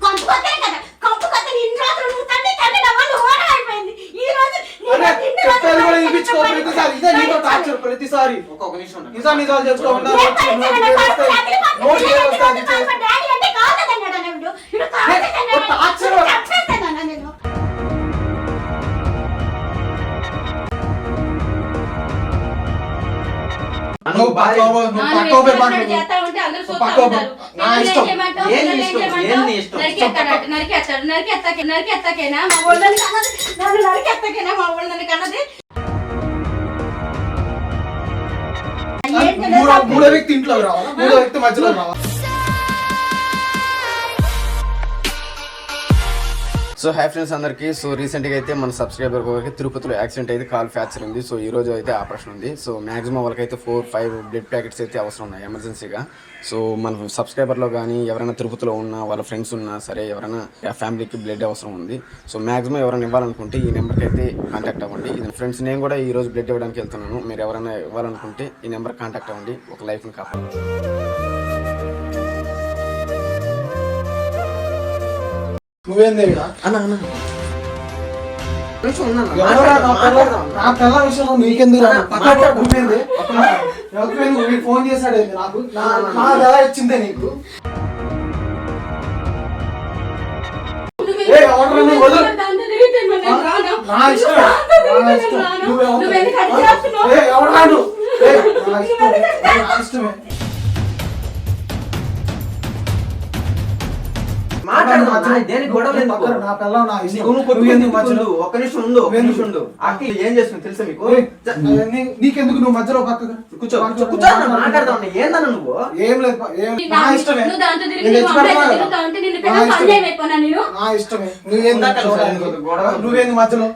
కంపు కొత్తనే కదా? కంపు కొత్త ఇన్ని రోజులు నువ్వు తండ్రి తండ్రి నా వల్ల ఓడ అయిపోయింది ఈ రోజు నీ అరే, ఇన్ని చెప్పేది కూడా రోజులు వినిపించుకో ప్రతిసారి. ఇదే నీతో టార్చర్ ప్రతిసారి. ఒక్కొక్క నిమిషం ఉండు. నిజా నిజాలు తెచ్చుకోకుండా ఏ పరిచయం నా కొడుకు రాత్రి పక్కన నోటి లేదంటే వస్తే అది రోజు మా డాడీ అంటే కాదన్నాడు అన్న వీడు. వీడు కాదన్నాడు ఏ, టార్చర్. చంపేస్తానన్న నేను చూస్తా పక్కకు పో. ఉంటారు. నా పిల్లల్ని ఇష్టం. ఏం చేయమంటావు? ఏం పిల్లల్ని ఇష్టం? ఏం ఏం నీ చేయమంటావు? ఇష్టం? నరికేస్తాడట, నరికేస్తాడు. నరికేస్తాకే- నరికేస్తాకేనా? మా వాళ్ళని కన్నది. నన్ను నరికేస్తాకేనా? మా వాళ్ళని కన్నది. ఏంటి మూడో వ్యక్తి ఇంట్లో రావాలా మూడో వ్యక్తి మధ్యలో రావాలా సో హై ఫ్రెండ్స్ అందరికి. సో రీసెంట్గా అయితే మన సబ్స్క్రైబర్ ఒకరికి తిరుపతిలో యాక్సిడెంట్ అయితే కాల్ ఫ్రాక్చర్ ఉంది. సో ఈ రోజు అయితే ఆపరేషన్ ఉంది. సో మాక్సిమం వాళ్ళకైతే ఫోర్ ఫైవ్ బ్లడ్ ప్యాకెట్స్ అయితే అవసరం ఉన్నాయి ఎమర్జెన్సీగా సో మన సబ్స్క్రైబర్లో కానీ ఎవరైనా తిరుపతిలో ఉన్నా వాళ్ళ ఫ్రెండ్స్ ఉన్నా సరే ఎవరైనా ఫ్యామిలీకి బ్లడ్ అవసరం ఉంది. సో మాక్సిమం ఎవరైనా ఇవ్వాలనుకుంటే ఈ నెంబర్కి అయితే కాంటాక్ట్ అవ్వండి. ఇది ఫ్రెండ్స్ నేను కూడా ఈ రోజు బ్లడ్ ఇవ్వడానికి వెళ్తున్నాను. మీరు ఎవరైనా ఇవ్వాలనుకుంటే ఈ నెంబర్ కాంటాక్ట్ అవ్వండి. ఒక లైఫ్ని కాపాడు నువ్వేంది ఈడ? అన్న అన్న. ఎవరా నా పిల్ల- విషయంలో నీకెందుకు నువ్వు ఫోన్ చేశాడేంది నాకు? నా- ఎలా ఇచ్చిందే నీకు? నువ్వు ఒక్క నిమిషం ఉండు ఒక్క? నిమిషం ఉండు. అక్క ఏం చేస్తుంది తెలుసా మీకు? నీకెందుకు నువ్వు మధ్యలో పక్కకు? కూర్చో కూర్చో కూర్చో అన్న, మాట్లాడదాం అన్న. ఏందన్న నువ్వు? ఏం లేదు పా, ఏం నువ్వు నా దాంతో- ఇష్టమే. నువ్వు దాంతో తిరిగి నేను నువ్వు తెచ్చి అమ్మాయితో పెడతాను తిరుగుతా కదా. ఉంటే నిన్ను నా పెద్ద ఇష్టమే. అన్యాయం అయిపోయినా నేను? నా ఇష్టమే. నువ్వేంది నువ్వేంది మధ్యలో.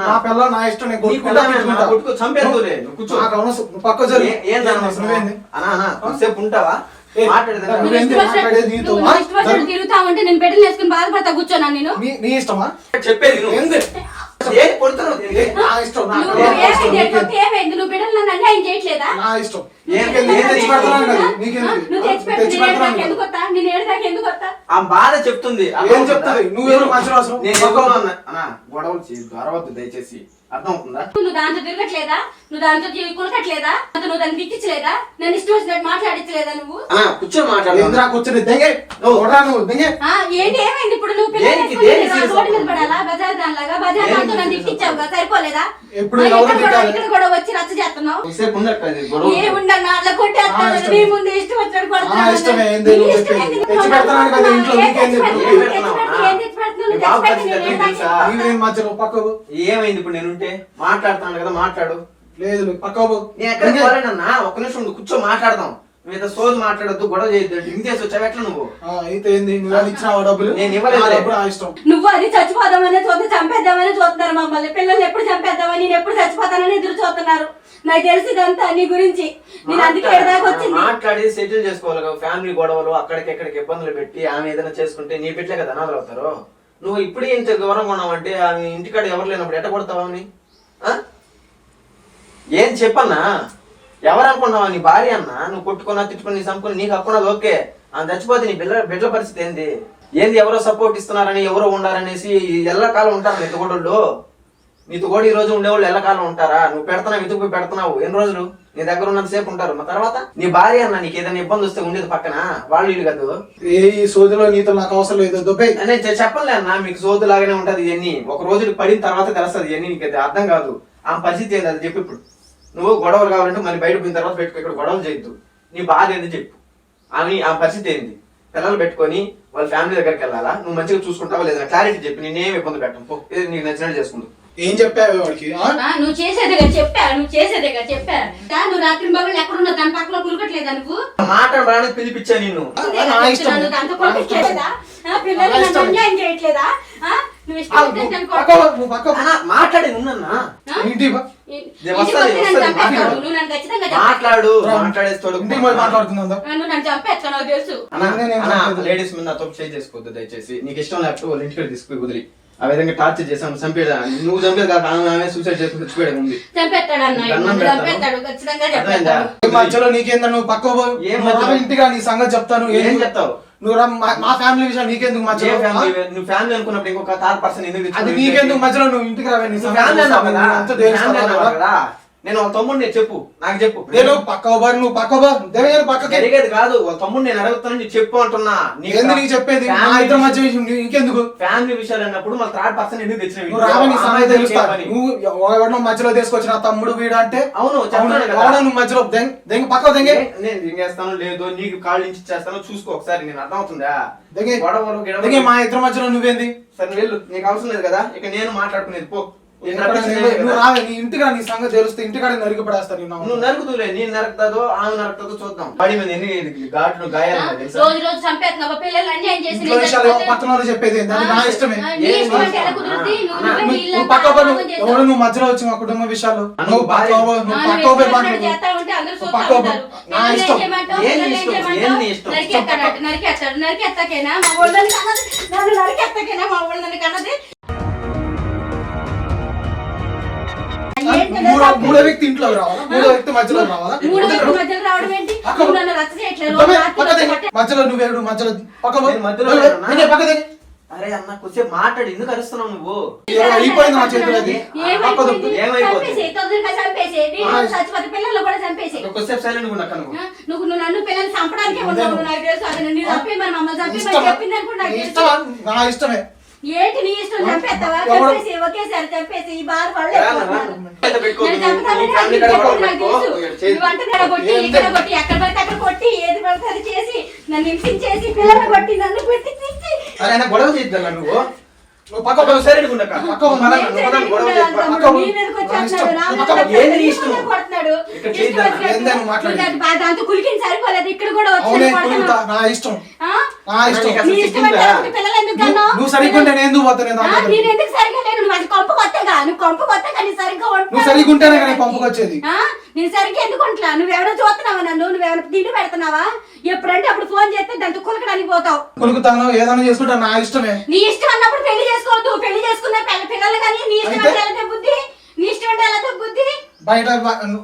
నా పిల్ల నా ఇష్టం నేను కొట్టుకుంటా. నువ్వు కూర్చో. పక్క జరుగు. ఏందన్న? నువ్వేంది? కొంతసేపు ఉంటావా? నేను బిడ్డలు వేసుకుని బాధపడతా కూర్చోనా నీ ఇష్టమా? చెప్పేది నువ్వు. బిడ్డలు నన్ను అన్యాయం చేయట్లేదా? ఆ? బాధ చెప్తుంది. ఏం గొడవలు చేయొద్దు అరవద్దు దయచేసి. నువ్వు దాంతో తిరగట్లేదా నువ్వు దాంతో అంత నువ్వు దాన్ని దిక్కించలేదా నన్ను ఇష్టం వచ్చినట్టు మాట్లాడించలేదా నువ్వు కూర్చొని మాట్లాడు కూర్చొని దెంగే నువ్వు కొడరా నువ్వు దెంగే ఆ, ఏంటి ఏమైంది ఇప్పుడు నువ్వు పిల్లలు దేనికి- వేసుకొని దేనికి నా serious రోడ్డు మీద అవుతున్నావు? పడాలా బజార్ దానిలాగా బజార్ దాంతో నన్ను serious ఎక్కించావుగా సరిపోలేదా ఎప్పుడు ఆ, ఎవరు ఇక్కడ కూడా- తిట్టాలి? ఇక్కడ కూడా వచ్చి రచ్చ చేస్తున్నావు ఇది గొడవ ఏముండన్నా అట్లా కొట్టేస్తాను ఆ, ఇష్టమే. నీ ముందు ఇష్టం వచ్చినట్టు ఆ, కొడుతున్నాను. ఇష్టమే. ఏంది నీ నువ్వు ఇష్టం చెప్పేది? ఏంది? తెచ్చి పెడతాను కదా ఇంట్లో, ఏం నీకేంది? తెచ్చి పెడతావు? ఏం తెచ్చి పెడతావు? పెడతావు? నీవేం మధ్యలో పక్కకు ఏమైంది ఇప్పుడు నేనుంటే? మాట్లాడుతాను కదా మాట్లాడు. లేదు పక్కకు నేను ఎక్కడ పోలేనన్నా ఒక్క నిమిషం ఉండు, కూర్చో మాట్లాడదాం. ఏదో సోది మాట్లాడొద్దు గొడవ చేయొద్దు ఇంతేసి వచ్చావు? ఎట్లా నువ్వు? అయితే ఏంది? నువ్వు ఇచ్చినావా డబ్బులు? నేను ఇవ్వలేదు. నా డబ్బులు నా ఇష్టం. నువ్వు అది చచ్చిపోదామని చూస్తే చంపేద్దామని చూస్తున్నారు మమ్మల్ని. పిల్లల్ని ఎప్పుడు చంపేద్దామని నేను ఎప్పుడు చచ్చిపోతానని ఎదురు చూస్తున్నారు. నాకు తెలిసి ఇదంతా నీ గురించి. నేను అందుకే ఎడదాకా వచ్చింది. మాట్లాడి సెటిల్ చేసుకోవాలి ఫ్యామిలీ గొడవలు అక్కడికి ఎక్కడికి ఇబ్బందులు పెట్టి ఆమె ఏదైనా చేసుకుంటే నీ బిడ్డలే కదా అనాథలు అవుతారు. నువ్వు ఇప్పుడే ఇంత గౌరవంగా ఉన్నావంటే ఆమె ఇంటికాడ ఎవరు లేనప్పుడు ఎట్ట కొడతావా ఏం చెప్పన్నా? ఎవరు అనుకున్నావా? నీ భార్య అన్న? నువ్వు కొట్టుకున్నా తిట్టుకుని నీ సంపుకుని నీకు అక్కున్నది ఓకే. ఆమె చచ్చిపోతే నీ బిడ్డ బిడ్డల పరిస్థితి ఏంది? ఏంది ఎవరో సపోర్ట్ ఇస్తున్నారని ఎవరో ఉండాలనేసి ఎల్లకాలం ఉంటారు నీతో కూడా నీతో కూడా ఈ రోజు ఉండేవాళ్ళు ఎల్లకాలం ఉంటారా? నువ్వు పెడుతున్నావు ఇతుకు పోయి పెడుతున్నావు? ఎన్ని రోజులు? నీ దగ్గర ఉన్నంత సేపు ఉంటారు. మా తర్వాత? నీ భార్య అన్న నీకు ఏదైనా ఇబ్బంది వస్తే ఉండేది పక్కన? వాళ్ళు వీళ్ళు కదా ఏ ఈ సోదిలో నీతో నాకు అవసరం లేదు. దుబ్బే నేను చెప్పలే అన్న మీకు సోదు లాగానే ఉంటది ఇవన్నీ ఒక రోజు పడిన తర్వాత తెలుస్తుంది ఇవన్నీ నీకు అర్థం కాదు. ఆ పరిస్థితి ఏంది? అది చెప్పు ఇప్పుడు. నువ్వు గొడవలు కావాలంటే మళ్ళీ బయట పోయిన తర్వాత పెట్టుకో ఇక్కడ గొడవలు చేయొద్దు. నీ బాధ ఏంది చెప్పు. ఆమె ఆ పరిస్థితి ఏంది? పిల్లలు పెట్టుకొని వాళ్ళ ఫ్యామిలీ దగ్గరికి వెళ్ళాలా? నువ్వు మంచిగా చూసుకుంటావా లేదా? క్లారిటీ చెప్పి నేనేం ఇబ్బంది పెట్టను. నీకు నచ్చినట్టు చేసుకుంటూ. ఏం చెప్పావు వాడికి? నువ్వు చేసేదిగా చెప్పా నువ్వు చేసేదిగా చెప్పా. దా, నువ్వు రాత్రి మగళ్ళు ఎక్కడున్నావు దాని పక్కన కులకట్లేదా నువ్వు? మాట రానికి పిలిపించా నిన్ను. ఇదే నా కదా ఇష్టం. చెప్తున్నాను, దాంతో కొలకట్లేదా? ఆ, పిల్లలు. అన్యాయం చేయట్లేదా? నేను. మాట్లాడు. మాట్లాడు. మాట్లాడేస్తాడు నేనేం. లేడీస్ మీద తప్పు చేసుకోవద్దు దయచేసి. నీకు ఇష్టం లేకపోతే వాళ్ళ ఇంటికి తీసుకుని వదిలి ఆ విధంగా టార్చర్ చేసాను చంపేదా నువ్వు చంపేది కాదు ఆమె ఆమె సూసైడ్ చేసుకుని చచ్చిపోయాడు ఉంది మధ్యలో నీకేందా నువ్వు పక్కకు పో. ఏం నువ్వు మధ్యలో? రా ఇంటిగా నీ సంగతి చెప్తాను. ఏం చెప్తావు? నువ్వు రా, మా- ఫ్యామిలీ విషయం నీకెందుకు మధ్యలో? నువ్వు ఫ్యామిలీ అనుకున్నప్పుడు ఇంకొక థర్డ్ పర్సన్ ఎందుకు అది? నీకెందుకు మధ్యలో నువ్వు ఇంటికి రావే? ఫ్యామిలీ నేను వాళ్ళ తమ్ముడు నేను చెప్పు నాకు చెప్పు. నేను పక్క బారు నువ్వు పక్క బారు దేవయ్య పక్కకి. జరిగేది కాదు వాళ్ళ తమ్ముడు నేను అడుగుతాను చెప్పు అంటున్నా. ఏంది నీకు చెప్పేది? మా ఇద్దరి మధ్య విషయం ఇంకెందుకు? ఫ్యామిలీ విషయాలు అన్నప్పుడు మళ్ళీ థర్డ్ పర్సన్ ఎందుకు తెచ్చినవి? నువ్వు రావే నీ సంగతి తెలుస్తా. పని? నువ్వు ఎవరినో మధ్యలో తీసుకొచ్చిన తమ్ముడు వీడు అంటే అవును. ఎవడో నువ్వు మధ్యలో దెంగ దెంగ పక్క దెంగే. ఏ- నేను దింగేస్తాను లేదో నీకు కాళ్ళు నుంచి చేస్తాను చూసుకో ఒకసారి నేను దెంగే. గొడవలు దెంగే గిడవలు మా ఇద్దరి మధ్యలో నువ్వేంది? సరే వెళ్ళు. నీకు అవసరం లేదు కదా ఇక నేను మాట్లాడుకునేది పో. నువ్వు రావే నీ ఇంటికి నీ సంగతి తెలుస్తే ఇంటికాడ నరికి నువ్వు నరుకుతులే నేను నరుకుతాదో ఆమె నరుకుతాదో చూద్దాం పడి మీద ఎన్ని ఘాట్లు గాయాలు ఉన్నాయి తెలుసా రోజు రోజు చంపేస్తున్నావు పిల్లలు అన్యాయం చేసి ఇంట్లో విషయాలు ఏమో పక్కన వాళ్ళు చెప్పేది నా ఇష్టమే నీ? నువ్వు నీ పక్క. ఎవడు మధ్యలో వచ్చి మా కుటుంబ విషయాలు నువ్వు పక్క పక్క. నా ఇష్టం. నీ నీ? నరికేస్తాడు. నరికేస్తాకేనా? మా ఊళ్ళోని కన్నది. నన్ను నరికేస్తాకేనా? మా కన్నది. మూడో? మూడో వ్యక్తి ఇంట్లో రావాలా మూడో వ్యక్తి మధ్యలో రావాలా మూడు వ్యక్తుల మధ్యలో రావడం ఏంటి పక్క నువ్వు నన్ను రచ్చ చేయట్లేదు. పక్క మధ్యలో నువ్వేడు మధ్యలో పక్క పో. నేను మధ్యలో నువ్వే, ఉన్నా? నువ్వే పక్క దిగు. అరే అన్న కొద్దిసేపు మాట్లాడు ఎందుకు అరుస్తున్నావు నువ్వు అయిపోయింది నా చేతిలో అది. ఏమైపోయింది? ఏమైపోతుంది? చంపేసేయ్, తొందరగా చంపేసేయ్. నేను ఆ. చచ్చిపోతే పిల్లలు కూడా చంపేసేయ్. కొద్దిసేపు సైలెంట్ కూడా నువ్వు ఆ, నువ్వు నువ్వు నన్ను పిల్లల్ని చంపడానికే ఉన్నావు నువ్వు నాకు తెలుసు అది నేను చంపేయమని మమ్మల్ని చంపేయమని ఇష్టమా? చెప్పింది అనుకుంటా నాకు నీ తెలుసు. ఇష్టమా? నా ఇష్టమే ఏంటి నీ ఇష్టం? చంపేస్తావా? చంపేసి ఒకేసారి చంపేసి ఈ బాధ పడలే రా, రా, రా. పెద్ద పెట్టుకో, నేను నువ్వు- చంపుతానని నువ్వు ఫ్యామిలీ నాకు కాడ గొడవ తెలుసు. పెట్టుకో, ఇక్కడ కొట్టి ఇక్కడ ఎక్కడ పడితే అక్కడ కొట్టి ఏది పడితే అది చేసి నన్ను హింసించేసి పిల్లల్ని కొట్టి నన్ను పెట్టి అరే గొడవ చేద్దాం నువ్వు? నువ్వు పక్క పక్క నువ్వు గొడవ. పక్క. ఏంది నీ ఇష్టం? ఇక్కడ చేద్దాం. నువ్వు? నువ్వు సరిపోలేదు కూడా వచ్చి అవునే నన్ను కులుగుతా. కొడుతున్నావు. నా ఇష్టం ఆ? నా ఇష్టం నీకు నీ అసలు ఇష్టం అంటే సిగ్గుందా? అనుకుంటే పిల్లలు ఎందుకు నువ్వు- కన్నావు? నువ్వు సరిగ్గా ఉంటే నేను ఎందుకు పోతా నేను ఆ, దాని దగ్గరికి? నేను ఎందుకు సరిగ్గా లేను నువ్వు అది కొంప కొత్తగా నువ్వు కొంప కొత్తగా నీ సరిగ్గా వంట నువ్వు సరిగ్గా ఉంటేనే కదా ఈ పంపుకి వచ్చేది. ఆ? నేను సరిగ్గా ఎందుకు వంటలా నువ్వెవడో చూస్తున్నావా నన్ను నువ్వెవరో తిండి పెడుతున్నావా ఎప్పుడంటే అప్పుడు ఫోన్ చేస్తే దాంతో కులకడానికి పోతావు కొలుకుతాను ఏదైనా చేసుకుంటా నా ఇష్టమే నీ ఇష్టం అన్నప్పుడు పెళ్ళి చేసుకోవద్దు పెళ్ళి చేసుకున్న పిల్ల పిల్లలు కానీ నీ ఇష్టం బుద్ధి నీ ఇష్టం బుద్ధి. బయట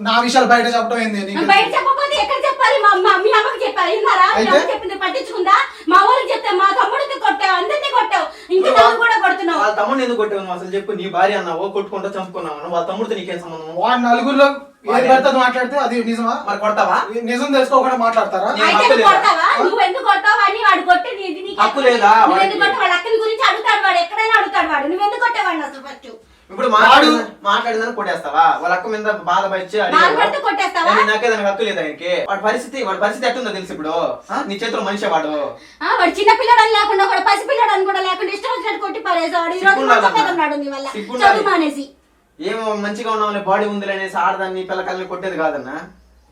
నా విషయాలు బయట చెప్పడం ఏంది? బయట చెప్పకపోతే ఎక్కడ చెప్పాలి? మా అమ్మ మీ అమ్మకి చెప్పాలి విన్నారా? మీ? అమ్మ చెప్పింది పట్టించుకుందా? మా ఊరికి చెప్తే మా తమ్ముడికి కొట్టావు అందరినీ కొట్టావు. ఇంకా నన్ను కూడా కొడుతున్నావు. వాళ్ళ తమ్ముడు ఎందుకు కొట్టావు అసలు చెప్పు నీ భార్య అన్నావో? కొట్టుకుంటా చంపుకున్నావు? వాళ్ళ తమ్ముడితో నీకేం సంబంధం? వాడు నలుగురిలో ఏది పడితే మాట్లాడితే అది నిజమా? మరి కొడతావా? నిజం తెలుసుకోకుండా మాట్లాడతారా? నువ్వు ఎందుకు కొట్టావు అని వాడు కొట్టేది హక్కు లేదా? నువ్వు ఎందుకు? కొట్టావు వాళ్ళ అక్కని గురించి అడుగుతాడు వాడు. ఎక్కడైనా అడుగుతాడు వాడు. నువ్వు ఎందుకు కొట్టేవాడిని అసలు ఫస్ట్ ఇప్పుడు మాట్లాడు మాట్లాడిందని కొట్టేస్తావా? వాళ్ళ అక్క మీద బాధ పచ్చి బాధపడితే కొట్టేస్తావా? నాకే దానికి హక్కు లేదు ఆయనకి. వాడి పరిస్థితి వాడి పరిస్థితి ఎట్టుందో తెలుసు ఇప్పుడు? నీ చేతిలో మనిషి వాడు. వాడు చిన్న పిల్లడని లేకుండా కూడా పసి పిల్లడని కూడా లేకుండా ఇష్టం వచ్చినట్టు కొట్టి పారేసాడు ఈ రోజు సిగ్గుండాలన్నా. మొత్తం మీద ఉన్నాడు నీ వల్ల. సిగ్గుండాలి. చదువు మానేసి. ఏమో మంచిగా ఉన్నామని బాడీ ఉంది అనేసి ఆడదాన్ని పిల్లకాయలని కొట్టేది కాదన్నా.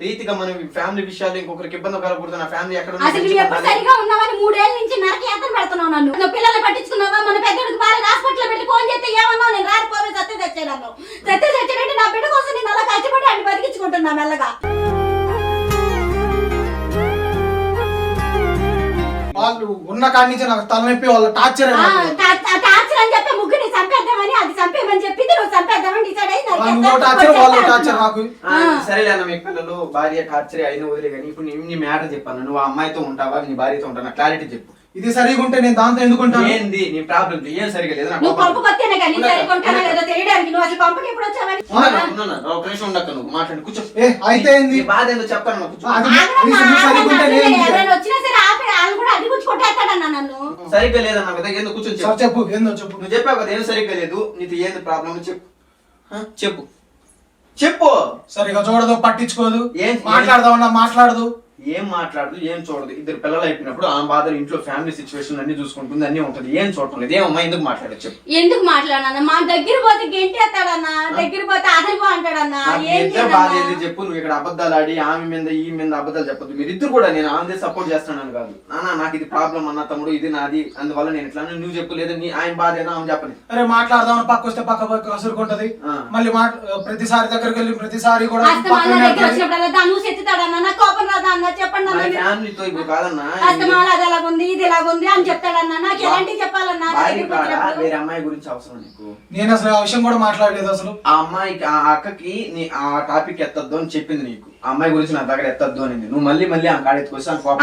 రీతిగా మనం ఫ్యామిలీ విషయాలు ఇంకొకరికి ఇబ్బంది కలగకూడదు. నా ఫ్యామిలీ ఎక్కడ ఉంది అసలు నువ్వు ఎప్పుడు. సరిగా ఉన్నావని మూడేళ్ళ నుంచి నరక యాత్ర పెడుతున్నావు నన్ను. నువ్వు పిల్లల్ని పట్టించుకున్నావా? మన పెద్దోడికి బాగా హాస్పిటల్ పెట్టి ఫోన్ చేస్తే ఏమన్నావు? నేను రాకపోతే సత్య తెచ్చాను సత్య తెచ్చాడంటే నా బిడ్డ కోసం నేను అలా కష్టపడి అన్ని బతికించుకుంటున్నా మెల్లగా. వాళ్ళు ఉన్న కాడి నుంచి నాకు తలనొప్పి వాళ్ళ టార్చర్ టార్చర్ అని చెప్పి ముగ్గురిని చంపేద్దామని అది చంపేయమని చెప్పింది నువ్వు చంపేద్దామని డిసైడ్ అయ్యి వాళ్ళు టార్చర్ వాళ్ళు టార్చర్ నాకు ఆ, సరేలే అన్న మీ పిల్లలు భార్య టార్చర్ అయిన వదిలే కానీ ఇప్పుడు నీ- నీ మ్యాటర్ చెప్పాను నువ్వు ఆ అమ్మాయితో ఉంటావా నీ భార్యతో ఉంటావా క్లారిటీ చెప్పు. ఇది సరిగా ఉంటే నేను దాంతో ఎందుకుంటాను? ఏంది? నీ ప్రాబ్లం ఏం సరిగా లేదు? నాకు నువ్వు. పంపు కొత్తేనే కానీ ఉండక. లేదో తెలియడానికి నువ్వు అసలు పంపకి ఎప్పుడు వచ్చావని ఒక నిమిషం ఉండక నువ్వు. మాట్లాడి కూర్చో. ఏ అయితే ఏంది? నీ బాధ ఏందో చెప్తాను నాకు కూర్చో. సరిగా? ఎవరైనా వచ్చినా సరే ఆపి వాళ్ళు కూడా అది గుచ్చి కొట్టేస్తాడన్నా నన్ను. సరిగ్గా లేదన్న కదా ఏందో కూర్చొని చెప్పు. చెప్పు ఏందో చెప్పు. నువ్వు చెప్పావు కదా ఏం సరిగ్గా లేదు. నీకు ఏంది ప్రాబ్లం చెప్పు. చెప్పు. చెప్పు. సరిగా చూడదు పట్టించుకోదు. ఏం- మాట్లాడదామన్నా మాట్లాడదు. ఏం మాట్లాడదు ఏం చూడదు. ఇద్దరు పిల్లలు అయిపోయినప్పుడు ఆ బాధలు ఇంట్లో ఫ్యామిలీ సిచ్యువేషన్ అన్ని చూసుకుంటుంది అన్ని ఉంటుంది. ఏం చూడటం లేదు. ఏమమ్మా ఎందుకు మాట్లాడదు చెప్పు. ఎందుకు మాట్లాడన్నా మా దగ్గర పోతే గెంటేస్తాడన్నా? దగ్గర పోతే అదరిపో అంటాడన్నా ఎంత బాధ? ఏంది చెప్పు నువ్వు ఇక్కడ అబద్ధాలు ఆడి ఆమె మీద ఈ మీద అబద్ధాలు చెప్పదు మీరిద్దరు కూడా నేను ఆమె సపోర్ట్ చేస్తున్నాను కాదు. నాన్న నాకు ఇది ప్రాబ్లం అన్న తమ్ముడు ఇది నాది. అందువల్ల నేను ఇట్లా నువ్వు చెప్పు లేదు నీ ఆయన బాధ ఏదో ఆమె చెప్పని అరే మాట్లాడదామని పక్క వస్తే పక్క పక్క కసురుకుంటది ఆ. మళ్ళీ ప్రతిసారి దగ్గరికి వెళ్ళి ప్రతిసారి కూడా కోపం రాదా అన్న చెప్పండి అది ఎలాగుంది ఇది ఎలాగుంది అని చెప్తాడన్నా. నాకు ఎలాంటి చెప్పాలన్నా. వేరే అమ్మాయి గురించి అవసరం నీకు. నేను అసలు ఆ విషయం కూడా మాట్లాడలేదు అసలు. ఆ అమ్మాయికి ఆ అక్కకి నీ ఆ టాపిక్ ఎత్తద్దు అని చెప్పింది నీకు. ఆ అమ్మాయి గురించి నా దగ్గర ఎత్తద్దు అనింది. నువ్వు మళ్ళీ మళ్ళీ ఆ కాడ ఎత్తుకొచ్చి ఆ కోపం.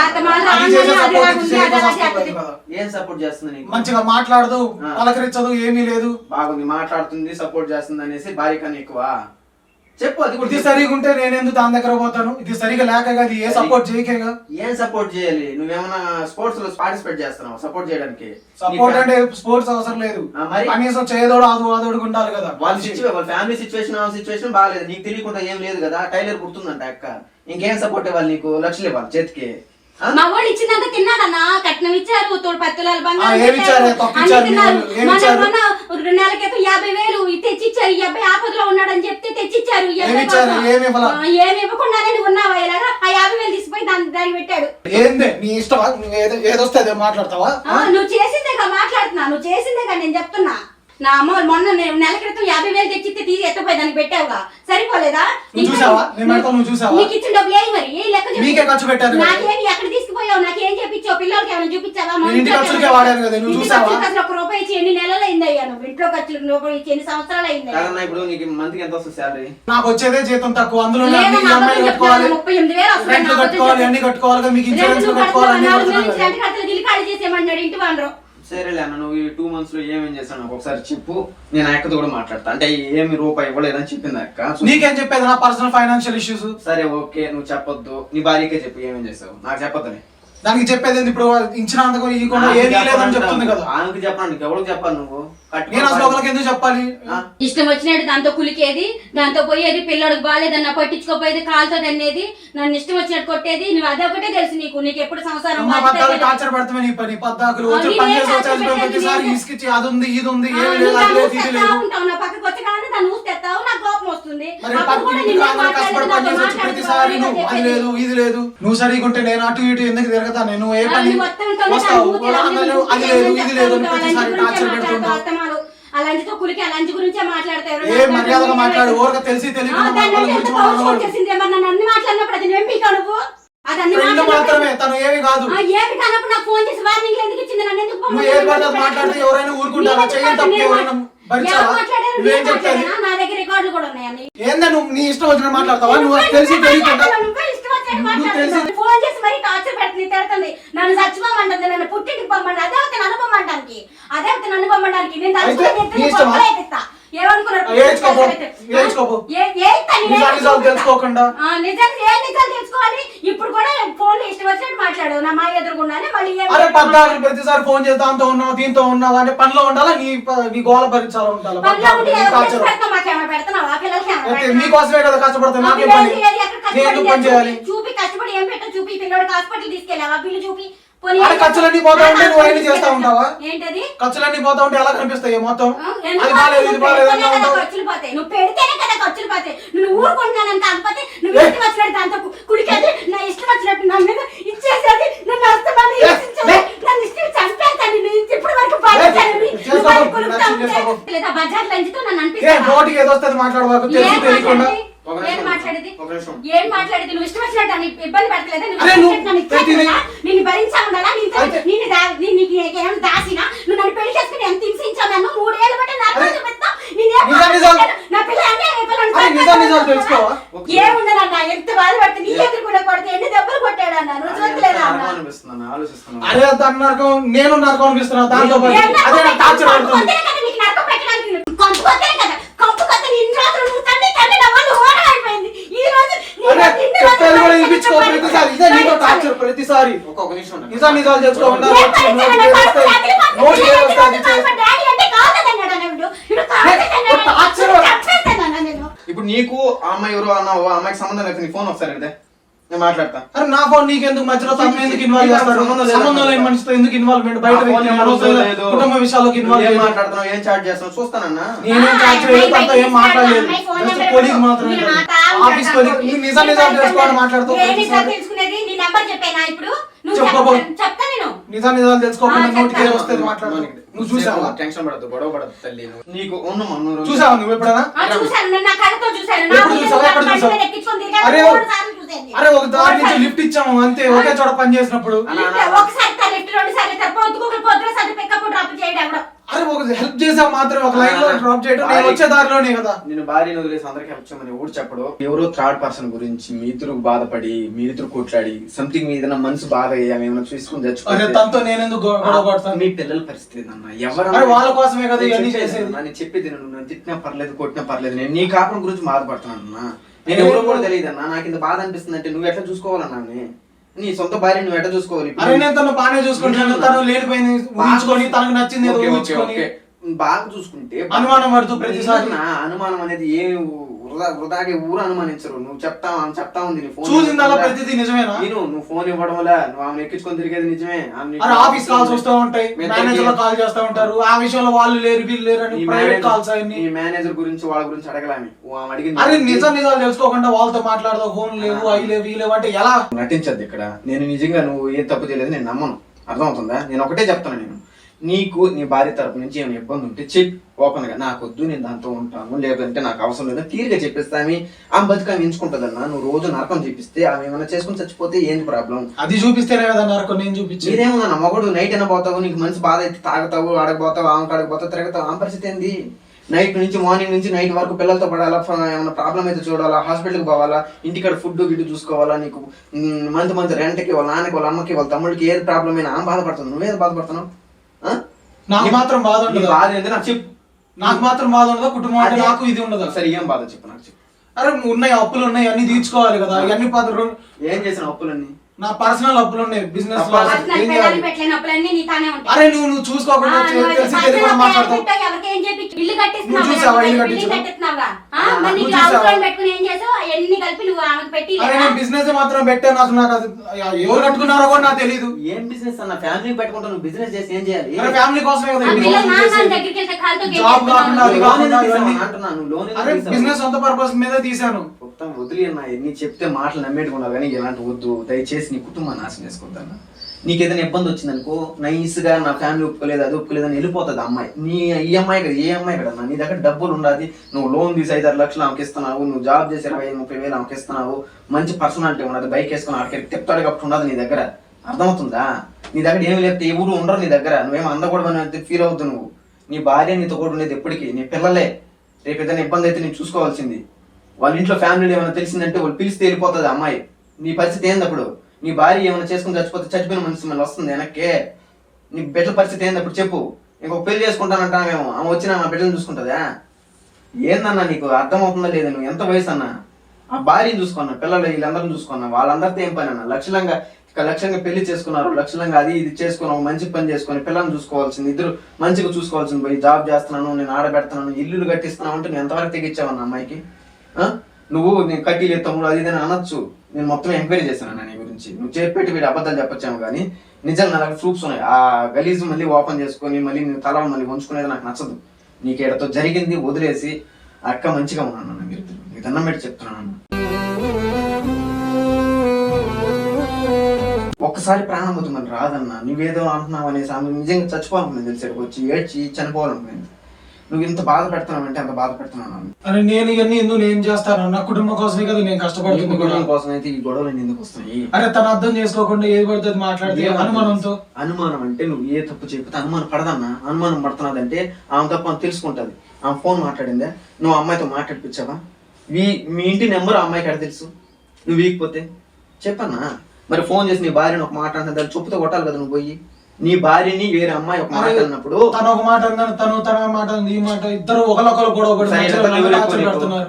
ఏం సపోర్ట్ చేస్తుంది నీకు? మంచిగా మాట్లాడదు. పలకరించదు ఏమీ లేదు. బాగుంది మాట్లాడుతుంది సపోర్ట్ చేస్తుంది అనేసి భార్య కన్నా ఎక్కువ. చెప్పు అది ఇది సరిగా ఉంటే నేను ఎందుకు దాని దగ్గర పోతాను? ఇది సరిగా లేక అది ఏ సపోర్ట్ చేయకేగా? ఏం సపోర్ట్ చేయాలి? నువ్వేమన్నా స్పోర్ట్స్లో పార్టిసిపేట్ చేస్తున్నావు? సపోర్ట్ చేయడానికి? సపోర్ట్ అంటే స్పోర్ట్స్ అవసరం లేదు. మరి? కనీసం చేయదోడు ఆదు ఆదోడు ఉండాలి కదా. వాళ్ళ వాళ్ళ ఫ్యామిలీ సిచ్యువేషన్ ఆ సిచ్యువేషన్ బాగాలేదు. నీకు తెలియకుండా ఏం లేదు కదా? టైలర్ కుడుతుందంట అక్క. ఇంకేం సపోర్ట్ ఇవ్వాలి నీకు? లక్షలు ఇవ్వాలి చేతికి? మా వాళ్ళు ఇచ్చినంత తిన్నాడన్నా? కట్నం ఇచ్చారు తోడు పత్తులాలు ఏమి ఇచ్చారు? ఇచ్చారు? ఇచ్చారు? రెండు నెలల క్రితం యాభై వేలు ఇది తెచ్చిచ్చారు. ఈ అబ్బాయి ఆపదలో ఉన్నాడని చెప్తే తెచ్చిచ్చారు ఏమి ఇచ్చారు? ఇవ్వకుండానే ఉన్నావా ఇలాగా? ఆ యాభై వేలు తీసిపోయి దాని దాన్ని పెట్టాడు. ఏంది? నీ ఇష్టమా? ఏదొస్తే మాట్లాడతావా? నువ్వు చేసిందేగా మాట్లాడుతున్నా. నువ్వు చేసిందేగా నేను చెప్తున్నా. నా అమ్మ మొన్న నేను నెల క్రితం యాభై వేలు తెచ్చిస్తే తీసి ఎత్తపోయి దానికి పెట్టావుగా. సరిపోలేదా? నువ్వు చూసావా? నేను పెడతాను, నువ్వు చూసావా? నీకు ఇచ్చిన డబ్బులు ఏమి మరి? ఏ లెక్క చెప్పు. మీకే ఖర్చు పెట్టారు కదా. నాకేమి ఎక్కడ తీసుకుపోయావు? నాకేం చెప్పించావు? పిల్లలకి ఏమైనా చూపించావా? మా నేను ఇంటి ఇంట్లో ఖర్చులకే ఏమైనా- వాడాను కదా, నువ్వు ఇంటి చూసావా? ఖర్చులకి అసలు ఒక రూపాయి ఇచ్చి ఎన్ని నెలలు అయింది అయ్యా నువ్వు? ఇంట్లో ఖర్చులకు రూపాయి ఇచ్చి ఎన్ని సంవత్సరాలు అయింది కాదన్నా ఇప్పుడు నీకు మంత్కి ఎంత వస్తుంది శాలరీ నాకు వచ్చేదే జీతం తక్కువ. అందులో లేదా అన్ని నా ఈఎంఐలు అబద్ధం కట్టుకోవాలి. చెప్తున్నాను, ముప్పై ఎనిమిది వేలు వస్తుంది, రెంట్లు నా అబద్ధం కట్టుకోవాలి అన్ని చెప్తున్నాను. కట్టుకోవాలి కదా, మీకు రెంట్లు ఇన్సూరెన్స్ నువ్వు కట్టుకోవాలి అన్ని కట్టుకోవాలి, నాలుగు నెలల కట్టుకోవాలి నుంచి రెంట్ కట్టలు గిల్లి ఖాళీ చేసేయమన్నాడు ఇంటి వాళ్ళు సరేలే అన్న నువ్వు ఈ టూ మంత్స్లో ఏమేం చేశావు నాకు ఒకసారి చెప్పు నేను అక్కతో కూడా మాట్లాడతా. అంటే ఏమి రూపాయి ఇవ్వలేదని చెప్పింది అక్క నీకేం చెప్పేది నా పర్సనల్ ఫైనాన్షియల్ ఇష్యూస్ సరే ఓకే నువ్వు చెప్పొద్దు. నీ భార్యకే చెప్పు ఏమేం చేసావు? నాకు చెప్పొద్దని దానికి చెప్పేది ఏంది? ఇప్పుడు ఇచ్చినందుకు ఇవ్వకుండా ఆమెకు ఏమీ లేదని చెప్తుంది కదా. ఆమెకు చెప్పాను నీకు. ఎవరికి చెప్పాలి నువ్వు? నేను అసలు ఒకరికి ఎందుకు చెప్పాలి? ఇష్టం వచ్చినట్టు దాంతో కులికేది దాంతో పోయేది పిల్లడికి బాగాలేదన్న పట్టించుకోపోయేది కాలుతో తన్నేది నన్ను ఇష్టం వచ్చినట్టు కొట్టేది నువ్వు అదే ఒకటే తెలుసు నీకు. నీకు ఎప్పుడు సంసారం. టార్చర్ పెడతామే నీ పని పద్దాకులు వచ్చి పని చేసి అది ఉంది ఇది ఉంది ఆ, ఏమి నువ్వు లేదు అది దాన్ని లేదు. ఇది ఊసేస్తా లేదు ఊసేస్తావు నాకు కోపం వస్తుంది. అప్పుడు కూడా నిన్నే మాట్లాడేది, నాతో ప్రతిసారి మాట్లాడేది, నువ్వు అది. లేదు ఇది లేదు నువ్వు సరిగా ఉంటే నేను అటు ఇటు ఎందుకు తిరగతా? నేను ఏ పని వస్తావు? అది గురించి లేదు ఇది లేదు అని ప్రతిసారి టార్చర్ లంజి గురించే పెడుతుంటావు? మాట్లాడతావు, కులికి మాట్లాడతారు ఏ మర్యాదగా మాట్లాడు? ఊరక తెలిసి ఆ, తెలియకుండా దాన్ని వాళ్ళ ఎంత గురించి పౌరుషం మాట్లాడకూడదు. వచ్చేసింది ఏమన్నా నన్ను మాట్లాడినప్పుడు అది నేను పీకా నువ్వు? అది అన్ని ఫ్రెండ్ మాట్లాడినప్పుడు- మాత్రమే తను ఏమి కాదు. ఆ, ఏమి కానప్పుడు నాకు ఫోన్ చేసి వార్నింగ్ ఎందుకు ఇచ్చింది? నన్ను ఎందుకు నువ్వు మాట్లాడితే ఎవరైనా ఊరుకుంటారా నేను చెయ్యని తప్పు ఎవరైనా? నువ్వేం? నా దగ్గర రికార్డులు కూడా ఏందా నువ్వు నీ ఇష్టం వచ్చిన మాట్లాడతావా? నువ్వు తెలిసి తెలియకుండా ఫోన్ చేసి మరీ టార్చర్ పెడుతుంది తిడుతుంది. నన్ను చచ్చిపోమంటుంది నన్ను పుట్టింటికి అదే నన్ను అదే నన్ను నేను. ఏమనుకున్నారు? తెలుసుకోకుండా. ఆ, నిజాలు ఏ నిజాలు తెలుసుకోవాలి? ఇప్పుడు ఇష్టం వచ్చినట్టు మాట్లాడు నా మా ఎదురుకుండానే మళ్ళీ ఏం అరే పద్దాకులు ప్రతిసారి ఫోన్ చేసి దాంతో ఉన్నావు దీంతో ఉన్నావు అంటే పనిలో ఉండాలా నీ ప- నీ గోల భరించాలా ఉండాలా పనిలో పద్దాకులు, ఉండి నీ ఎవరు టార్చర్. చేసి పెడతావు? మాకేమైనా పెడుతున్నావా? పిల్లలకి ఏమైనా అయితే పెడుతున్నావా? మీకోసమే కదా కష్టపడతాను నాకేం పని నేను ఎందుకు చేయాలి చూపి కష్టపడి ఏం పెట్టో చూపి పిల్లడికి హాస్పిటల్ తీసుకెళ్ళావా బిల్లు చూపి అరే ఖర్చులన్నీ పోతా ఉంటే నువ్వు చేస్తా ఉంటావా? ఏంటది? ఖర్చులన్నీ పోతా ఉంటే ఎలా కనిపిస్తాయి మొత్తం? అది బాలేదు ఇది నువ్వు పెడితేనే కదా ఉంటావు ఖర్చులు పోతాయి. నువ్వు పెడితేనే కదా ఖర్చులు పోతాయి. నువ్వు ఊరుకుంటున్నాను కాకపోతే నువ్వు? ఇష్టం వచ్చినట్టు కుడికేది నా ఇష్టం వచ్చినట్టు నా మీద ఇచ్చేసేది నన్ను అస్తమాన్ని? నన్ను ఇష్టం చంపేస్తాను. నేను వరకు. లేదా బజార్ లంచుతో నన్ను ఏ అనిపిస్తావా? నోటికి ఏదో వస్తుంది మాట్లాడబాకు తెలిసి తెలియకుండా. ఏం. మాట్లాడేది? ఏం మాట్లాడేది? నువ్వు ఇష్టం వచ్చినట్టు ఇబ్బంది పడతలేదా నువ్వు నన్ను భరించా ఉండాలా? నిన్ను నీకు ఏం దాసినా నువ్వు నన్ను పెళ్ళి చేసుకుని ఎంత హింసించావు? నన్ను మూడేళ్ళు బట్టి? నా పిల్ల నీ ఎంత ఎదురు కూడా కొడితే ఎన్ని దెబ్బలు కొట్టాడు అన్న నువ్వు చూడలేదా అరే నరకం నేను నరకం అనిపిస్తున్నా దాంతో అదే టార్చర్ పెట్టావు? పడుతుంది కొంపకొత్తేనే కదా నీకు నరకం పెట్టడానికి కొంపు కొత్తనే కదా కొంపు కొత్తని ఇన్ని రోజులు నువ్వు తండ్రి తండ్రి నా వాళ్ళు ఓడ అయిపోయింది ఈ రోజు నీ అరే రోజు ఇన్ని రోజులు ప్రతిసారి ఇదే నీతో టార్చర్ ఒక్కొక్క నిమిషం ఉండండి. నిజా నిజాలు తెలుసుకోకుండా అంటే అన్న ఇప్పుడు నీకు ఆ అమ్మాయి ఎవరో అన్నావు ఆ అమ్మాయికి సంబంధం లేదు నీ ఫోన్ ఒకసారి ఇదే నేను మాట్లాడతా. అరే నా ఫోన్ నీకెందుకు? మధ్యలో తమ్ముడు ఎందుకు ఇన్వాల్వ్ చేస్తాడు? సంబంధం లేని మనిషితో ఎందుకు ఇన్వాల్వ్మెంట్ బయట వ్యక్తి. కుటుంబ విషయాల్లోకి ఇన్వాల్వ్ ఏం. మాట్లాడుతున్నావు? ఏం చాట్ చేస్తున్నావు? చూస్తానన్నా. నేనేం చాట్ చేయలేదు తనతో ఏం మాట్లాడలేదు. జస్ట్ కొలీగ్ మాత్రమే ఆఫీస్ కొలీగ్ నువ్వు నిజా నిజాలు తెలుసుకోవాలి మాట్లాడుతూ ఏ నిజాలు తెలుసుకునేది? నీ నెంబర్ చెప్పేనా ఇప్పుడు? నువ్వు చెప్పబో. నిజా నిజాలు తెలుసుకోకుండా నోటికి ఏదో చెప్తాను. వస్తుంది మాట్లాడు నువ్వు చూసావా? టెన్షన్ పడద్దు గొడవ పడద్దు తల్లి. నీకు ఉన్న మన్నూరు చూసావా నువ్వు ఎప్పుడైనా? అరే. అరే ఒక దారి నుంచి లిఫ్ట్ ఇచ్చాము అంతే. ఒకే చోట పని చేసినప్పుడు ఒకసారి లిఫ్ట్ రెండు సార్లు తప్ప పొద్దున పికప్ డ్రాప్ ఎవడో. అరే ఒక హెల్ప్ చేసా మాత్రం ఒక లైన్లో డ్రాప్ చేయడం నేను వచ్చే దారిలోనే కదా. నేను భార్యను వదిలేసి అందరికి హెల్ప్ చేయమని ఊరు చెప్పడు. ఎవరో థర్డ్ పర్సన్ గురించి మీ ఇద్దరు బాధపడి మీ ఇద్దరు కొట్లాడి సంథింగ్ మీ ఏదైనా మనసు బాధ అయ్యి ఆమె ఏమైనా చూసుకుని అరే చచ్చిపోతే తనతో నేను ఎందుకు గొడవ పడతాను? మీ పిల్లల పరిస్థితి ఏందన్న ఎవరు అరే వాళ్ళ కోసమే కదా ఇవన్నీ చేసేది. నేను చెప్పేది నువ్వు నన్ను తిట్టినా పర్లేదు కొట్టినా పర్లేదు నేను నీ కాపురం గురించి బాధపడుతున్నాను అన్న నేను ఎవరో కూడా తెలియదు అన్న నాకు ఇంత బాధ అనిపిస్తుంది అంటే నువ్వు ఎట్లా చూసుకోవాలన్నా నీ? సొంత భార్య నువ్వు ఎట్లా చూసుకోవాలి? అరే నేను తను బాగానే చూసుకుంటాను తను లేనిపోయింది ఊహించుకొని తనకు నచ్చింది ఏదో ఊహించుకొని. బాగా చూసుకుంటే అనుమానం పడుతూ ప్రతిసారి నా అనుమానం అనేది ఏ వృధా వృధాగా ఊరు అనుమానించరు. నువ్వు చెప్తా ఆమె చెప్తా ఉంది నీ ఫోన్ చూసిందల్లా ప్రతిదీ నిజమేనా? నేను నువ్వు ఫోన్ ఇవ్వడం వల్ల నువ్వు ఆమెను ఎక్కించుకొని తిరిగేది నిజమే. ఆమె అరే ఆఫీస్ కాల్స్ వస్తూ ఉంటాయి. మేనేజర్ కాల్ చేస్తూ ఉంటారు. ఆ విషయంలో వాళ్ళు లేరు వీళ్ళు లేరు అని ప్రైవేట్ మేనేజర్- కాల్స్ నీ మేనేజర్ గురించి వాళ్ళ గురించి అడగలామి ఆమె. అడిగింది. అరే నిజం నిజాలు తెలుసుకోకుండా వాళ్ళతో మాట్లాడదాం. ఫోన్ లేవు అవి లేవు ఇవి లేవు అంటే ఎలా? నటించద్దు ఇక్కడ. నేను నిజంగా నువ్వు ఏం తప్పు చేయలేదు నేను నమ్మను. అర్థమవుతుందా? నేను ఒకటే చెప్తాను నేను. నీకు నీ భార్య తరపు నుంచి ఏమైనా ఇబ్బంది ఉంటే చెప్పి ఓపెన్గా. నాకు వద్దు నేను దాంతో ఉంటాను లేదంటే నాకు అవసరం లేదు. క్లియర్గా చెప్పిస్తే ఆమె ఆమె బతుకు ఆమె ఎంచుకుంటుందన్న నువ్వు రోజు నరకం చెప్పిస్తే ఆమె ఏమైనా చేసుకుని చచ్చిపోతే ఏంది ప్రాబ్లం అది చూపిస్తేనే కదా నరకు నేను చూపించి మీరేమన్నా మగడు నైట్ అయినా పోతావు నీకు మంచి బాధ అయితే తాగుతావు ఆడకపోతావు ఆమె కాడకపోతావు తిరగతావు. ఆమె పరిస్థితి ఏంది? నైట్ నుంచి మార్నింగ్ నుంచి నైట్ వరకు పిల్లలతో పడాలా ఏమైనా ప్రాబ్లం అయితే చూడాలా హాస్పిటల్కి పోవాలా ఇంటికాడ ఫుడ్ గిడ్డు చూసుకోవాలా నీకు మంత్ మంత్ రెంట్కి వాళ్ళ నాన్నకి వాళ్ళ అమ్మకి వాళ్ళ తమ్ముడికి ఏది ప్రాబ్లం అయినా ఆమె బాధపడుతుంది. నువ్వేది బాధపడుతున్నావు? నాకు మాత్రం బాధ ఉండదు? బాధ ఏంది? నాకు చెప్పు. నాకు మాత్రం బాధ ఉండదు? కుటుంబం అంటే నాకు ఇది ఉండదు? సరే ఏం బాధ చెప్పు నాకు చెప్పు. అరే ఉన్నాయి అప్పులు ఉన్నాయి అన్ని తీర్చుకోవాలి కదా. ఇవన్నీ పదరు ఏం చేసిన అప్పులన్నీ? నా పర్సనల్ అప్పులు ఉన్నాయి బిజినెస్ అరే నువ్వు నువ్వు చూసుకోకుండా నువ్వు చూసావా, ఇల్లు ఎన్ని కలిపి నువ్వు ఆమెకు పెట్టి అరే నేను బిజినెస్ మాత్రం పెట్టా నాకు ఎవరు కట్టుకున్నారో కూడా నాకు తెలియదు ఏం బిజినెస్ అన్న? ఫ్యామిలీ పెట్టుకుంటా నువ్వు బిజినెస్ చేసి ఏం చేయాలి? ఫ్యామిలీ కోసమే కదా బిజినెస్ సొంత పర్పస్ మీద తీసాను మొత్తం వదిలి అన్న ఎన్ని చెప్తే మాటలు నమ్మేట్టుకున్నావు కానీ ఇలాంటి వద్దు దయచేసి నీ కుటుంబాన్ని నాశనం చేసుకుంటాను నీకు ఏదైనా ఇబ్బంది వచ్చిందనుకో అనుకో నైస్గా నా ఫ్యామిలీ ఒప్పుకోలేదు అది ఒప్పుకోలేదు అని వెళ్ళిపోతుంది అమ్మాయి. నీ ఈ అమ్మాయి కదా ఏ అమ్మాయి కదా నీ దగ్గర డబ్బులు ఉండాలి నువ్వు లోన్ తీసి ఐదారు లక్షలు ఆమెకి ఇస్తున్నావు నువ్వు జాబ్ చేసి ఇరవై ముప్పై వేలు ఆమెకి ఇస్తున్నావు మంచి పర్సనాలిటీ ఉన్నది బైక్ వేసుకుని అక్కడికి తిప్పాడు కప్పు ఉండదు నీ దగ్గర. అర్థమవుతుందా? నీ దగ్గర ఏమి లేకపోతే ఎవరు ఉండరు నీ దగ్గర. నువ్వేం అందకూడదని ఫీల్ అవుతు నువ్వు. నీ భార్య నీతో కూడా ఉండేది ఎప్పటికీ నీ పిల్లలే. రేపు ఏదైనా ఇబ్బంది అయితే నేను చూసుకోవాల్సింది. వాళ్ళ ఇంట్లో ఫ్యామిలీలో ఏమైనా తెలిసిందంటే వాళ్ళు పిలిస్తే వెళ్ళిపోతుంది అమ్మాయి. నీ పరిస్థితి ఏంది అప్పుడు? నీ భార్య ఏమైనా చేసుకుని చచ్చిపోతే చచ్చిపోయిన మనిషి మళ్ళీ వస్తుంది వెనక్కే. నీ బిడ్డల పరిస్థితి ఏంది అప్పుడు చెప్పు. ఇంకొక పెళ్ళి చేసుకుంటానంటామేమో ఆమె వచ్చినా మా బిడ్డలు చూసుకుంటుందా? ఏందన్నా నీకు అర్థమవుతుందా లేదా నువ్వు? ఎంత వయసు అన్నా ఆ భార్యను చూసుకున్నా పిల్లలు వీళ్ళందరిని చూసుకున్నా వాళ్ళందరితో ఏం పని అన్న లక్షలంగా ఇక లక్ష్యంగా పెళ్ళి చేసుకున్నారు. లక్షలంగా అది ఇది చేసుకుని మంచి పని చేసుకొని పిల్లల్ని చూసుకోవాల్సింది. ఇద్దరు మంచిగా చూసుకోవాల్సింది. పోయి జాబ్ చేస్తున్నాను నేను ఆడబెడుతున్నాను ఇల్లులు కట్టిస్తున్నావు అంటే నేను ఎంతవరకు తెగించావన్న అమ్మాయికి? నువ్వు నేను కట్టి లేదు తమ్ముడు అది ఇది అని అనొచ్చు. నేను మొత్తం ఎంక్వైరీ చేశాను నీ గురించి. నువ్వు చెప్పేటి వీడి అబద్ధాలు చెప్పచ్చాము కానీ నిజంగా నాకు ప్రూఫ్స్ ఉన్నాయి. ఆ గలీజ్ మళ్ళీ ఓపెన్ చేసుకొని మళ్ళీ నేను తల మళ్ళీ ఉంచుకునేది నాకు నచ్చదు. నీకు ఎడతో జరిగింది వదిలేసి అక్క మంచిగా ఉన్నాను అన్న మీరు. ఇద్దరు. నీకు దండం పెట్టి చెప్తున్నాను ఒక్కసారి ప్రాణం పోతుంది రాదన్న. నువ్వేదో అంటున్నావు అనేసి ఆమె నిజంగా చచ్చిపోవాలనుకున్నాను తెలిసి వచ్చి ఏడ్చి చనిపోవాలనుకున్నాను నువ్వు ఇంత బాధ పెడుతున్నావు అంటే అంత బాధ పెడుతున్నాను. అరే నేను ఇవన్నీ ఎందుకు నేను చేస్తాను? నా కుటుంబం కోసమే కదా నేను నీ కష్టపడుతుంది కూడా. కుటుంబం కోసం అయితే ఈ గొడవలు ఎందుకు వస్తాయి అరే తను అర్థం చేసుకోకుండా ఏది పడితే అది మాట్లాడితే అనుమానంతో. అనుమానం అంటే నువ్వు ఏ తప్పు చెప్పితే అనుమానం పడదన్నా? అనుమానం పడుతున్నదంటే ఆమె తప్పు తెలుసుకుంటది. ఆమె ఫోన్ మాట్లాడిందే? నువ్వు అమ్మాయితో మాట్లాడిపించావా? మీ మీ ఇంటి నెంబర్ అమ్మాయికి ఎక్కడ తెలుసు. నువ్వు వీకపోతే? చెప్పన్నా. మరి ఫోన్ చేసి నీ భార్యని ఒక మాట అంటే దాన్ని చెప్పుతో కొట్టాలి కదా నువ్వు పోయి. నీ భార్యని వేరే అమ్మాయి ఒక మాట అన్నప్పుడు తను ఒక మాట అన్నాను తను తన మాట ఈ మాట ఇద్దరు ఒకరికొకరు గొడవ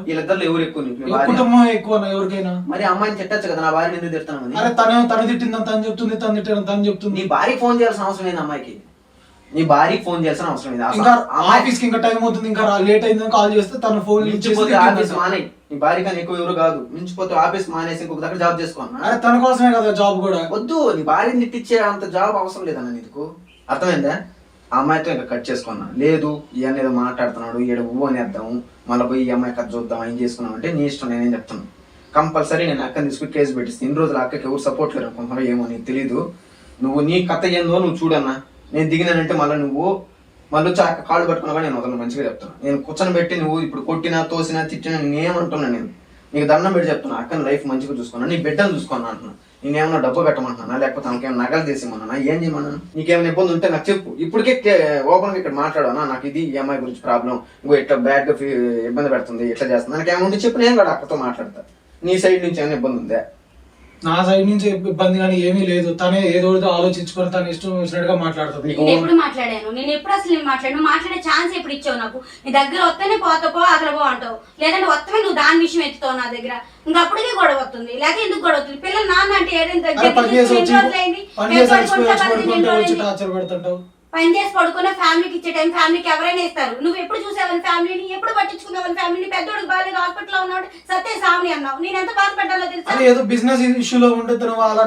వీళ్ళిద్దరిలో ఎవరు ఎక్కువ భార్య? కుటుంబం ఎక్కువ ఎవరికైనా? మరి అమ్మాయిని తిట్టచ్చు కదా నా భార్యని ఎందుకు తిడతాను అరే తను తను తిట్టిందని తను చెప్తుంది తను తిట్టిందని తను చెప్తుంది. నీ భార్యకి ఫోన్ చేయాల్సిన అవసరం ఏంది అమ్మాయికి? నీ భార్యకి ఫోన్ చేయాల్సిన అవసరం ఏంది? ఇంకా ఆఫీస్కి ఇంకా టైం అవుతుంది ఇంకా లేట్ అయిందని కాల్ చేస్తే తను ఫోన్ మించిపోతే ఆఫీస్ మానేయి. నీ భార్య కానీ ఎక్కువ ఎవరు కాదు. మించిపోతే ఆఫీస్ మానేసి ఇంకొక దగ్గర జాబ్ చేసుకో అన్న. అరే తన కోసమే కదా జాబ్ కూడా. వద్దు నీ భార్యని తిట్టించే అంత జాబ్ అవసరం లేదన్న నీకు. అర్థమైందా? ఆ అమ్మాయితో ఇంకా కట్ చేసుకున్నా. లేదు ఇవన్నీ ఏదో మాట్లాడుతున్నాడు ఈడ ఊ అనేద్దాము మళ్ళీ పోయి ఈ అమ్మాయి కట్ చూద్దాం ఏం చేసుకున్నాం అంటే నీ ఇష్టం నేనేం చెప్తాను. కంపల్సరీ నేను అక్కని తీసుకుని కేసు పెట్టిస్తాను ఇన్ని రోజులు అక్కకి ఎవరు సపోర్ట్ లేరు అనుకుంటున్నారో ఏమో నీకు తెలియదు నువ్వు నీ కథ ఏందో నువ్వు చూడన్నా. నేను దిగినానంటే మళ్ళీ నువ్వు మళ్ళీ వచ్చి అక్క కాళ్ళు పట్టుకున్నా నేను వదలను మంచిగా చెప్తాను నేను కూర్చొని పెట్టి నువ్వు ఇప్పుడు కొట్టినా తోసినా తిట్టినా నేనేమంటున్నా నేను? నీకు దండం పెట్టి చెప్తున్నా అక్కని లైఫ్ మంచిగా చూసుకున్నా నీ బిడ్డను చూసుకున్నా అంటున్నా. నేనేమన్నా డబ్బు పెట్టమంటున్నా లేకపోతే ఆమెకేమైనా నగలు తీసేమన్నా ఏం చేయమన్నా నీకేమైనా ఇబ్బంది ఉంటే నాకు చెప్పు. ఇప్పటికే ఓపెన్గా ఇక్కడ మాట్లాడానా? నాకు ఇది ఈఎంఐ గురించి ప్రాబ్లం. ఇంకో ఇట్లా బ్యాడ్గా ఫీ- ఇబ్బంది పెడుతుంది ఇట్లా చేస్తుంది? నాకు ఏమైనా ఉంటే చెప్పు నేను కూడా అక్కతో మాట్లాడతా. నీ సైడ్ నుంచి ఏమైనా ఇబ్బంది ఉందా? నా సైడ్ నుంచి ఇబ్బంది కానీ ఏమీ లేదు. తనే ఏదో ఆలోచించుకొని తన ఇష్టం వచ్చినట్టుగా మాట్లాడుతుంది. నేను ఎప్పుడు మాట్లాడాను? నేను ఎప్పుడు అసలు నేను మాట్లాడాను? మాట్లాడే ఛాన్స్ ఎప్పుడు ఇచ్చావు నాకు? నీ దగ్గర వస్తేనే పోతా పో అక్కడ పో అంటావు. లేదంటే వస్తమే నువ్వు దాని విషయం ఎత్తుతావు నా దగ్గర. ఇంకా అప్పటికే గొడవ వస్తుంది. లేక ఎందుకు గొడవ వస్తుంది? పిల్లలు నాన్న అంటే ఏదైనా దగ్గర పని చేసి వచ్చి? టార్చర్ పెడుతుంటావు. పని చేసి పడుకున్న ఫ్యామిలీకి ఇచ్చే టైం ఫ్యామిలీకి ఎవరైనా ఇస్తారు. నువ్వు ఎప్పుడు చూసావని ఫ్యామిలీని? ఎప్పుడు పట్టించుకున్నావని ఫ్యామిలీని? పెద్దోడికి బాగాలేదు హాస్పిటల్ ఉన్నాడు సత్య సామిని అన్నావు. నేను ఎంత బాధపడ్డాలో తెలుసా? ఏదో బిజినెస్ ఇష్యూలో ఉంటే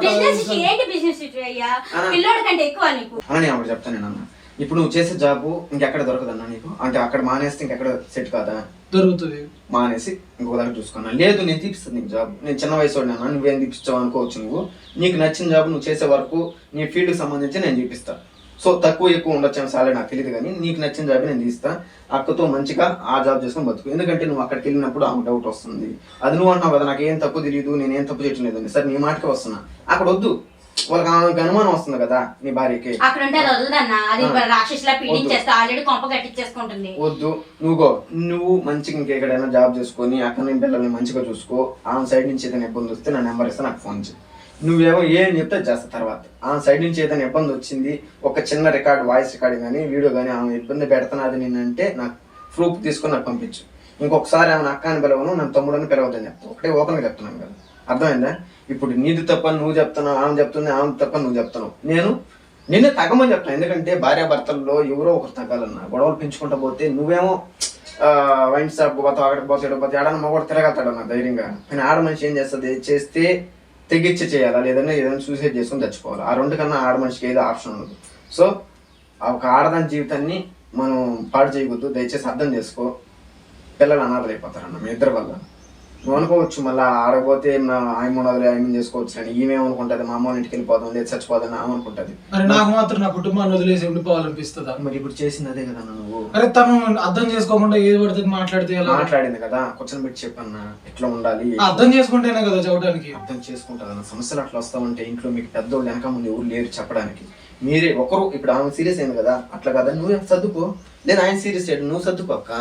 బిజినెస్ ఏంటి బిజినెస్ ఇష్యూ అయ్యా? పిల్లోడి కంటే ఎక్కువ నీకు. అని చెప్తాను నేను అన్న. ఇప్పుడు నువ్వు చేసే జాబ్ ఇంకెక్కడ దొరకదన్నా నీకు? అంటే అక్కడ మానేస్తే ఇంకెక్కడ సెట్ కాదా? దొరుకుతుంది మానేసి ఇంకో దగ్గర చూసుకున్నా. లేదు నేను తీపిస్తాను నీకు జాబ్ నేను చిన్న వయసు వాడినా నువ్వేం తీపిస్తావు అనుకోవచ్చు నువ్వు. నీకు నచ్చిన జాబ్ నువ్వు చేసే వరకు నీ ఫీల్డ్కి సంబంధించి నేను చూపిస్తా సో తక్కువ ఎక్కువ ఉండొచ్చు సాలరీ నాకు తెలియదు కానీ నీకు నచ్చిన జాబ్ నేను తీస్తా. అక్కతో మంచిగా ఆ జాబ్ చేసుకొని బతుకు. ఎందుకంటే నువ్వు అక్కడికి వెళ్ళినప్పుడు ఆమె డౌట్ వస్తుంది. అది నువ్వు అంటున్నావు కదా నాకు ఏం తప్పు తెలియదు నేను ఏం తప్పు చేయటం లేదని. సరే నీ మాటకి వస్తున్నా. అక్కడ వద్దు. వాళ్ళకి ఆమెకి అనుమానం వస్తుంది కదా నీ భార్యకి. అక్కడ ఉంటే అది వదలదన్నా. అది ఆ. రాక్షసులా పీడించేస్తా ఆల్రెడీ కొంప కట్టించేసుకుంటుంది వద్దు. నువ్వు నువ్వు మంచిగా ఇంకెక్కడైనా జాబ్ చేసుకొని అక్కడ నేను పిల్లల్ని మంచిగా చూసుకో. ఆమె సైడ్ నుంచి ఏదైనా ఇబ్బంది వస్తే నా నెంబర్ ఇస్తే నాకు ఫోన్ చేయి నువ్వేమో ఏం చెప్తే చేస్తా తర్వాత. ఆమె సైడ్ నుంచి ఏదైనా ఇబ్బంది వచ్చింది ఒక చిన్న రికార్డ్ వాయిస్ రికార్డింగ్ కానీ వీడియో కానీ ఆమె ఇబ్బంది పెడుతున్నది నేనంటే నాకు ప్రూఫ్ తీసుకొని నాకు పంపించు. ఇంకొకసారి ఆమె అక్కని పిలవను నన్ను తమ్ముడని పిలవద్దని చెప్తాను ఒకటే ఓపెన్గా చెప్తున్నాను కదా. అర్థమైందా? ఇప్పుడు నీది తప్ప నువ్వు చెప్తున్నావు ఆమె చెప్తుంది ఆమె తప్ప నువ్వు చెప్తున్నావు. నేను నిన్ను తగ్గమని చెప్తాను ఎందుకంటే భార్యాభర్తల్లో ఎవరో ఒకరు తగ్గాలన్నా గొడవలు పెంచుకుంటా పోతే నువ్వేమో వైన్ షాప్ పోతావు అక్కడికి పోతే ఇక్కడ పోతే ఆడన్న మగవాడు తిరగలుగుతాడు అన్న ధైర్యంగా. కానీ ఆడ మనిషి ఏం చేస్తుంది? చేస్తే తెగించి చేయాలా? లేదంటే ఏదైనా సూసైడ్ చేసుకుని తెచ్చుకోవాలి ఆ రెండు కన్నా ఆడ మనిషికి ఏదో ఆప్షన్ ఉండదు. సో ఆ ఒక ఆడదాని జీవితాన్ని మనం పాడు చేయకూడదు దయచేసి అర్థం చేసుకో. పిల్లలు అనాథలు అయిపోతారన్న మీ ఇద్దరు వల్ల. నువ్వు అనుకోవచ్చు మళ్ళీ ఆడపోతే ఆయన ఉన్నది ఆయన చేసుకోవచ్చు అని ఈమెమనుకుంటుంది మా అమ్మ ఇంటికి వెళ్ళిపోదాం లేదు చచ్చిపోదాం ఆమె అనుకుంటుంది మరి నాకు మాత్రం నా కుటుంబాన్ని వదిలేసి ఉండిపోవాలనిపిస్తుందా? మరి ఇప్పుడు చేసింది అదే కదా నువ్వు. అరే తను అర్థం చేసుకోకుండా ఏది పడితే మాట్లాడితే మాట్లాడింది కదా కూర్చొని పెట్టి చెప్పన్నా ఎట్లా ఉండాలి? అర్థం చేసుకుంటేనే కదా చదవడానికి అర్థం చేసుకుంటారు సమస్యలు అట్లా వస్తామంటే ఇంట్లో మీకు పెద్దోళ్ళు వెనక ముందు ఎవరు లేరు చెప్పడానికి. మీరే ఒకరు ఇప్పుడు ఆమె సీరియస్ అయింది కదా అట్లా కదా నువ్వు సర్దుకో. లేదు ఆయన సీరియస్ అయ్యాడు నువ్వు సర్దుకో అక్క?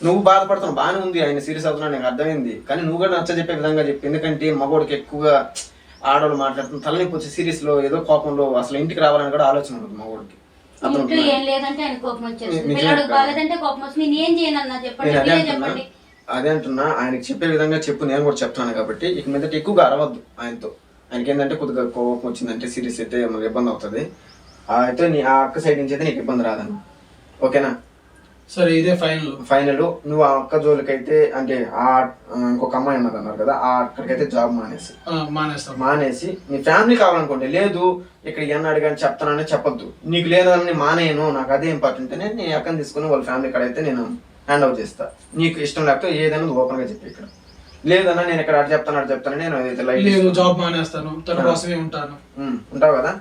నువ్వు బాధపడుతున్నావు బాగానే ఉంది ఆయన సీరియస్ అవుతున్నా నాకు అర్థమైంది. కానీ నువ్వు కూడా నచ్చ చెప్పే విధంగా చెప్పి. ఎందుకంటే మగోడికి ఎక్కువగా ఆడవాళ్ళు మాట్లాడుతున్న తలనొప్పి వచ్చే సీరియస్లో ఏదో కోపంలో అసలు ఇంటికి రావాలని కూడా ఆలోచన ఉంటుంది మగోడికి ఇంట్లో అర్థమవుతుందా? ఏం లేదంటే ఆయన కోపం వచ్చేస్తుంది. నిజమే పిల్లడికి అక్క. బాగాలేదంటే కోపం వస్తుంది. నేను ఏం చేయను అన్న? చెప్పండి నేను అదే మీరే అంటున్నా. చెప్పండి. అదే అంటున్నా. ఆయనకి చెప్పే విధంగా చెప్పు నేను కూడా చెప్తాను కాబట్టి. ఇక మీదట ఎక్కువగా అరవద్దు ఆయనతో. ఆయనకి ఏంటంటే కొద్దిగా కోపం వచ్చిందంటే సీరియస్ అయితే మనకి ఇబ్బంది అవుతుంది. ఆ అయితే నీ ఆ అక్క సైడ్ నుంచి అయితే నీకు ఇబ్బంది రాదన్న. ఓకేనా? సరే ఇదే ఫైనల్. ఫైనల్. నువ్వు ఆ అక్క జోలికైతే అంటే ఆ ఇంకొక అమ్మాయి ఉన్నది అన్నారు కదా ఆ అక్కడికైతే జాబ్ మానేసి. మానేస్తాం. మానేసి నీ ఫ్యామిలీ కావాలనుకోండి లేదు ఇక్కడ ఎన్న అడిగాని చెప్తానని చెప్పొద్దు. నీకు లేదని మానేయను నాకు అదే ఇంపార్టెంట్ అని నీ అక్కని తీసుకుని వాళ్ళ ఫ్యామిలీ కాడ అయితే నేను హ్యాండ్ ఓవర్ చేస్తా. నీకు ఇష్టం లేకపోతే ఏదైనా ఓపెన్గా చెప్పి ఇక్కడ. లేదన్నా నేను ఇక్కడ అటు చెప్తాను అటు చెప్తాను నేను లేదు జాబ్ మానేస్తాను తన కోసమే ఉంటాను. ఉంటావు కదా?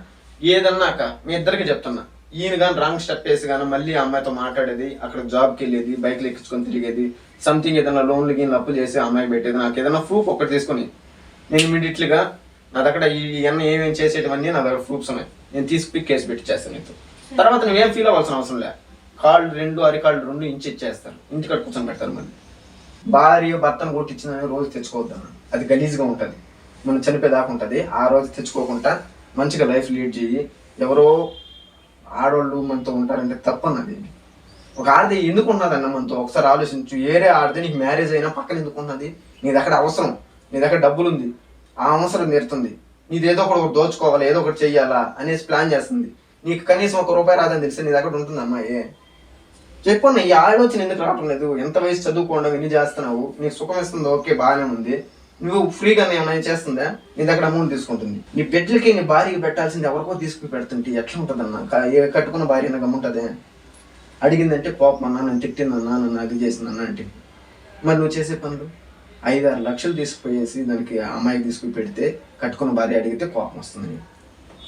ఏదన్నాక మీ ఇద్దరికి చెప్తున్నా. ఈయన కానీ రాంగ్ స్టెప్ వేసి కానీ మళ్ళీ ఆ అమ్మాయితో మాట్లాడేది అక్కడ జాబ్కి వెళ్ళేది బైక్లు ఎక్కించుకొని తిరిగేది సంథింగ్ ఏదైనా లోన్లు గీన్లు అప్పు చేసి అమ్మాయికి పెట్టేది నాకు ఏదైనా ప్రూఫ్ ఒకటి తీసుకొని. నేను ఇమీడియట్లీగా నా దగ్గర ఈ అన్న ఏమేమి చేసేటివన్నీ నా దగ్గర ప్రూఫ్స్ ఉన్నాయి. నేను తీసుకు కేసు పెట్టి చేస్తాను నీకు తర్వాత నువ్వేం ఫీల్ అవ్వాల్సిన అవసరం లే. కాళ్ళు రెండు అరికాళ్ళు రెండు ఇంచి ఇచ్చేస్తారు ఇంటికి కూర్చొని పెడతారు మళ్ళీ. భార్య భర్తను కొట్టించిన రోజు తెచ్చుకోవద్దన్న అది గలీజ్గా ఉంటుంది. మనం చనిపోయేదాకా ఉంటుంది. ఆ రోజు తెచ్చుకోకుండా మంచిగా లైఫ్ లీడ్ చేయి. ఎవరో ఆడవాళ్ళు మనతో ఉంటారంటే తప్పన్నది ఒక ఆడది ఎందుకు ఉన్నదన్న మనతో ఒకసారి ఆలోచించు. ఏరే ఆడితే నీకు మ్యారేజ్ అయినా పక్కన ఎందుకు ఉన్నది? నీ దగ్గర అవసరం. నీ దగ్గర డబ్బులు ఉంది ఆ అవసరం నేర్తుంది నీది ఏదో ఒకటి ఒకటి దోచుకోవాలి ఏదో ఒకటి చెయ్యాలా అనేసి ప్లాన్ చేస్తుంది. నీకు కనీసం ఒక రూపాయి రాదని తెలిస్తే నీ దగ్గర ఉంటుంది అమ్మాయి. చెప్పన్న ఈ ఆలోచన ఎందుకు రావటం లేదు? ఎంత వయసు చదువుకోవడం ఇన్ని చేస్తున్నావు? నీకు సుఖం ఇస్తుంది ఓకే బాగానే ఉంది. నువ్వు ఫ్రీగా ఏమైనా చేస్తుందా? నీ దగ్గర అమౌంట్ తీసుకుంటుంది. నీ బిడ్డలకి నీ భార్యకి పెట్టాల్సింది ఎవరికో తీసుకుని పెడుతుంటే ఎట్లా ఉంటుందన్న కట్టుకున్న భార్య నాకు అమ్ముంటుందే అడిగిందంటే కోపం అన్నా నన్ను తిట్టిందన్నా నన్ను అది చేసిందన్నా అంటే. మరి నువ్వు చేసే పనులు? ఐదు ఆరు లక్షలు తీసుకుపోయేసి దానికి అమ్మాయికి తీసుకుని పెడితే కట్టుకున్న భార్య అడిగితే కోపం వస్తుంది.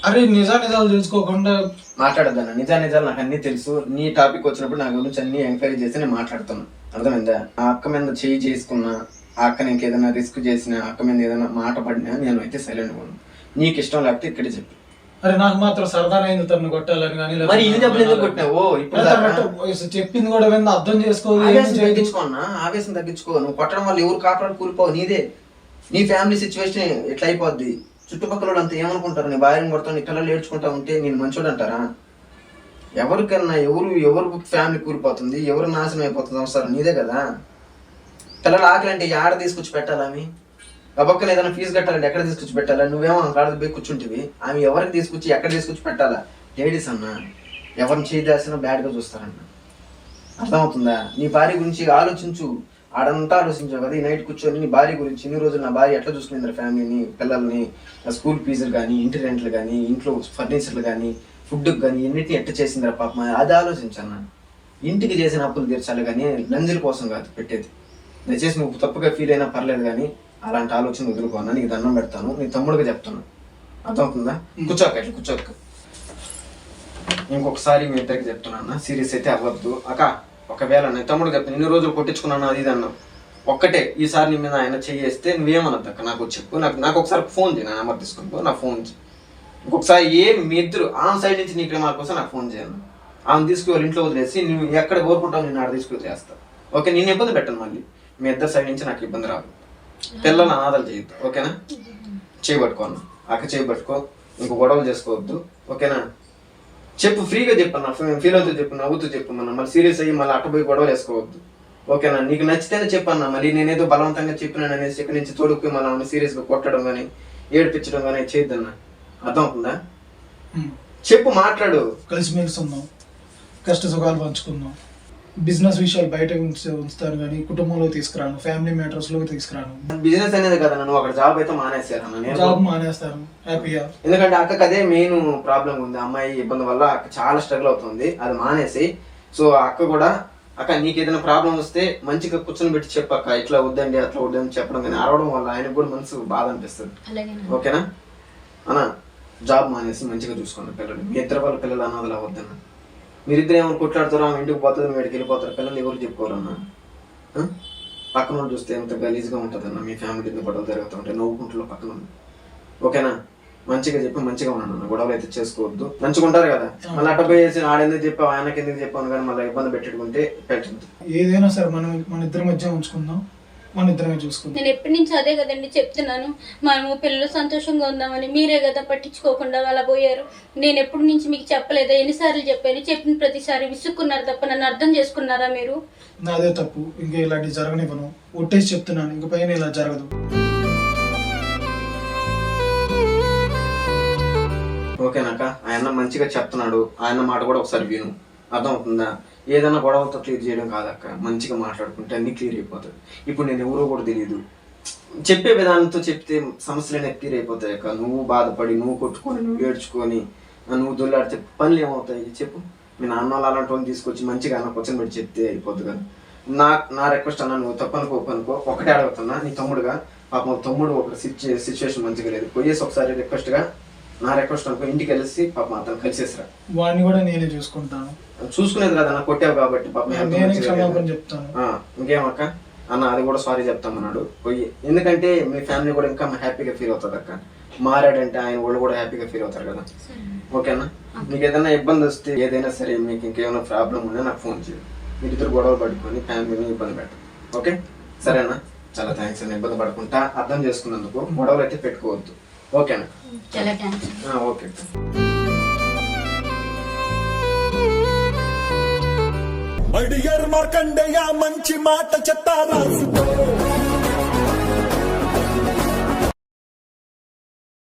అరే నిజా నిజాలు తెలుసుకోకుండా మాట్లాడద్దన్న. నిజా నిజాలు నాకు అన్ని తెలుసు. నీ టాపిక్ వచ్చినప్పుడు నా గురించి అన్ని ఎంక్వైరీ చేసి నేను మాట్లాడుతున్నా. అర్థమైందా? ఆ అక్క మీద చేయి చేసుకున్నా ఆ అక్క నీకు ఏదైనా రిస్క్ చేసినా అక్క మీద ఏదైనా మాట పడినా నేను అయితే సైలెంట్ ఉన్నాను. నీకు ఇష్టం లేకపోతే ఇక్కడే చెప్పు. అరే నాకు మాత్రం సరదానైంది తను కొట్టాలని కానీ మరి ఇన్ని దెబ్బలు ఎందుకు కొట్టినావు? ఇప్పుడు చెప్పింది కూడా వింది అర్థం చేసుకోదు ఏం ఆవేశం చేయదు. తగ్గించుకో అన్న ఆవేశం తగ్గించుకో. నువ్వు కొట్టడం వల్ల ఎవరు కాపాడు కూలిపోవు నీదే. నీ ఫ్యామిలీ సిచ్యువేషన్ ఎట్లా అయిపోద్ది. చుట్టుపక్కల వాళ్ళు అంతా ఏమనుకుంటారు? నీ భార్యను కొడతావు నీ పిల్లలు ఏడ్చుకుంటా ఉంటే నేను మంచోడు అంటారా? ఎవరికన్నా ఎవరు ఎవరు ఫ్యామిలీ కూలిపోతుంది ఎవరు నాశనం అయిపోతుంది అవసరం నీదే కదా? పిల్లలు ఆకలి అంటే ఆడ తీసుకొచ్చి పెట్టాలని గబక్కన ఏదైనా ఫీజు కట్టాలంటే ఎక్కడ తీసుకొచ్చి పెట్టాలా? నువ్వేమో కాడ పోయి కూర్చుంటివి. ఆమె ఎవరికి తీసుకొచ్చి ఎక్కడ తీసుకొచ్చి పెట్టాలా? లేడీస్ అన్న ఎవరిని చేయాల్సిన బ్యాడ్గా చూస్తారన్న. అర్థమవుతుందా? నీ భార్య గురించి ఆలోచించు. ఆడంతా ఆలోచించావు కదా ఈ నైట్ కూర్చొని నీ భార్య గురించి ఇన్ని రోజులు నా భార్య ఎట్లా చూసుకుంది ఫ్యామిలీని పిల్లల్ని స్కూల్ ఫీజులు కానీ ఇంటి రెంట్లు కానీ ఇంట్లో ఫర్నిచర్లు కానీ ఫుడ్ కానీ ఎన్నిటిని ఎట్ట చేసిందిరా పాప? అది ఆలోచించన్న. ఇంటికి చేసిన అప్పులు తీర్చాలి కానీ లంజుల కోసం కాదు పెట్టేది. దయచేసి నువ్వు తప్పుగా ఫీల్ అయినా పర్లేదు కానీ అలాంటి ఆలోచన వదులుకోనా నీకు దండం పెడతాను నీ తమ్ముడుగా చెప్తాను. అర్థమవుతుందా? కూర్చోక ఇట్లా కూర్చోక. ఇంకొకసారి మీ ఇద్దరికి చెప్తున్నా సీరియస్ అయితే అవ్వద్దు. అక్క ఒకవేళ నేను తమ్ముడు చెప్తాను ఇన్ని రోజులు కొట్టించుకున్నాను అది అన్నావు. ఒక్కటే ఈసారి నీ మీద ఆయన చెయ్యేస్తే నువ్వేమనొద్దు అక్క నాకు చెప్పు. నాకు నాకు ఒకసారి ఫోన్ చేయి నా నెంబర్ తీసుకుంటూ నా ఫోన్ చేయి ఇంకొకసారి ఏం మీ ఇద్దరు ఆమె సైడ్ నుంచి నీకు మా కోసం నాకు ఫోన్ చేయను. ఆమె తీసుకువెళ్ళి ఇంట్లో వదిలేసి నువ్వు ఎక్కడ కోరుకుంటావు నేను ఆడ తీసుకుని చేస్తా. ఓకే నేను ఇబ్బంది పెట్టను మళ్ళీ. మీ ఇద్దరు సైడ్ నుంచి నాకు ఇబ్బంది రాదు. పిల్లలు అనాథాలు చేయొద్దు ఓకేనా? చేయబట్టుకోను అక్క చేయబట్టుకో ఇంకో గొడవలు చేసుకోవద్దు ఓకేనా? చెప్పు ఫ్రీగా చెప్పన్నా ఫీల్ అవుతూ చెప్పు నవ్వుతూ చెప్పు మన మళ్ళీ సీరియస్ అయ్యి మళ్ళీ అటు పోయి గొడవలు వేసుకోవద్దు ఓకేనా? నీకు నచ్చితేనే చెప్పన్నా మళ్ళీ నేనేదో బలవంతంగా చెప్పినాను అనేసి ఇక్కడి నుంచి తోడుకుపోయి మళ్ళీ సీరియస్గా కొట్టడం కానీ ఏడిపించడం కానీ చేయొద్దన్నా అర్థమవుతుందా? ఉమ్. చెప్పు మాట్లాడు. కలిసిమెలిసి ఉందాం కష్ట సుఖాలు పంచుకుందాం బిజినెస్ విషయాలు బయట ఉంచి- ఉంచుతాను కానీ కుటుంబంలో తీసుకురాను ఫ్యామిలీ మ్యాటర్స్లో తీసుకురాను. బిజినెస్ అనేది కదా నువ్వు అక్కడ జాబ్ అయితే మానేసారన్న నేను జాబ్ మానేస్తాను హ్యాపీగా ఎందుకంటే అక్కకి అదే మెయిన్ ప్రాబ్లం ఉంది అమ్మాయి ఇబ్బంది వల్ల అక్క చాలా స్ట్రగుల్ అవుతుంది అది మానేసి. సో ఆ అక్క కూడా అక్క నీకు ఏదైనా ప్రాబ్లం వస్తే మంచిగా కూర్చొని పెట్టి చెప్పు అక్క ఇట్లా వద్దండి అట్లా వద్దని చెప్పడం కానీ అరవడం వల్ల ఆయనకు కూడా మనసు బాధ అనిపిస్తుంది. ఓకేనా? అన్న జాబ్ మానేసి మంచిగా చూసుకోండి పిల్లలు మీ ఇద్దరు వాళ్ళ పిల్లలు అన్నది అవ్వద్దన్న మీరిద్దరు ఏమైనా కొట్లాడతారో ఆమె ఇంటికి పోతుంది మీ వెళ్ళిపోతారు పిల్లలు ఎవరు చెప్పుకోరన్నా? పక్కన చూస్తే ఎంత గలీజ్గా ఉంటుందన్న మీ ఫ్యామిలీ గొడవలు జరుగుతూ ఉంటాయి నవ్వుకుంటులో పక్కన ఓకేనా? మంచిగా చెప్పి మంచిగా ఉన్నాను గొడవలు అయితే చేసుకోవద్దు. మంచిగా ఉంటారు కదా? మళ్ళీ అట్ట పోయేసి ఆడేందుకు చెప్పావు? ఆయనకి ఎందుకు చెప్పాను కానీ మళ్ళీ ఇబ్బంది పెట్టుకుంటే పెట్టద్దు. ఏదైనా సరే మనం మన ఇద్దరి మధ్య ఉంచుకుందాం. మన ఇద్దరమే చూసుకుందాం. నేను ఎప్పటి నుంచి అదే కదండి చెప్తున్నాను. మనము పిల్లలు సంతోషంగా ఉందామని మీరే కదా పట్టించుకోకుండా అలా పోయారు. నేను ఎప్పటి నుంచి మీకు చెప్పలేదా. ఎన్నిసార్లు చెప్పాను. చెప్పిన ప్రతిసారి విసుక్కున్నారు తప్ప నన్ను అర్థం చేసుకున్నారా మీరు? నాదే తప్పు. ఇంకా ఇలాంటివి జరగనివ్వను. ఒట్టేసి చెప్తున్నాను. ఇంక పైన ఇలా జరగదు. ఓకేనాక ఆయన మంచిగా చెప్తున్నాడు. ఆయన మాట కూడా ఒకసారి విను. అర్థమవుతుందా? ఏదైనా గొడవలతో క్లియర్ చేయడం కాదక్క. మంచిగా మాట్లాడుకుంటే అన్ని క్లియర్ అయిపోతుంది ఇప్పుడు నేను ఎవరో కూడా తెలియదు చెప్పే విధానంతో చెప్తే సమస్యలు అనేవి క్లియర్ అయిపోతాయి అక్క. నువ్వు బాధపడి నువ్వు కొట్టుకొని నువ్వు ఏడ్చుకొని నువ్వు దొల్లాడితే పనులు ఏమవుతాయి? చెప్పు. మీ నాన్న వాళ్ళు అలాంటి వాళ్ళని తీసుకొచ్చి మంచిగా అన్న క్వశ్చన్ పెట్టి చెప్తే అయిపోద్ది కదా. నా నా రిక్వెస్ట్ అన్న నువ్వు తప్పనుకో ఒప్పనుకో. ఒకటే అడుగుతున్నా నీ తమ్ముడుగా. పాపం తమ్ముడు ఒక సిచ్యువేషన్ మంచిగా లేదు. పోయేసి ఒకసారి రిక్వెస్ట్గా నా రిక్వెస్ట్ అనుకో ఇంటికి వెళ్ళేసి పాపం అతను కలిసేసిరా వాడిని కూడా నేనే చూసుకుంటాను. చూసుకునేది కదా నా కొట్టావు కాబట్టి పాపం నేను- క్షమాపణ. చెప్తాను. ఆ, ఇంకేమక్క అన్న అది కూడా సారీ చెప్తామన్నాడు. పోయి ఎందుకంటే మీ ఫ్యామిలీ కూడా ఇంకా హ్యాపీగా ఫీల్ అవుతుంది అక్క. మారాడంటే ఆయన వాళ్ళు కూడా హ్యాపీగా ఫీల్ అవుతారు కదా. ఓకేనా మీకు ఏదైనా ఇబ్బంది వస్తే ఏదైనా సరే మీకు ఇంకేమైనా ప్రాబ్లం ఉన్నా నాకు ఫోన్ చేయండి మీరు ఇద్దరు గొడవలు పడుకొని ఫ్యామిలీని ఇబ్బంది పెట్టండి ఓకే? సరేనా చాలా థ్యాంక్స్ అండి ఇబ్బంది పడకుండా అర్థం చేసుకున్నందుకు గొడవలు అయితే పెట్టుకోవద్దు. ఓకేనా చాలా థ్యాంక్స్ ఆ, ఓకే. మడియర్ మార్కండేయ మంచి మాట చెత్త రాసుకో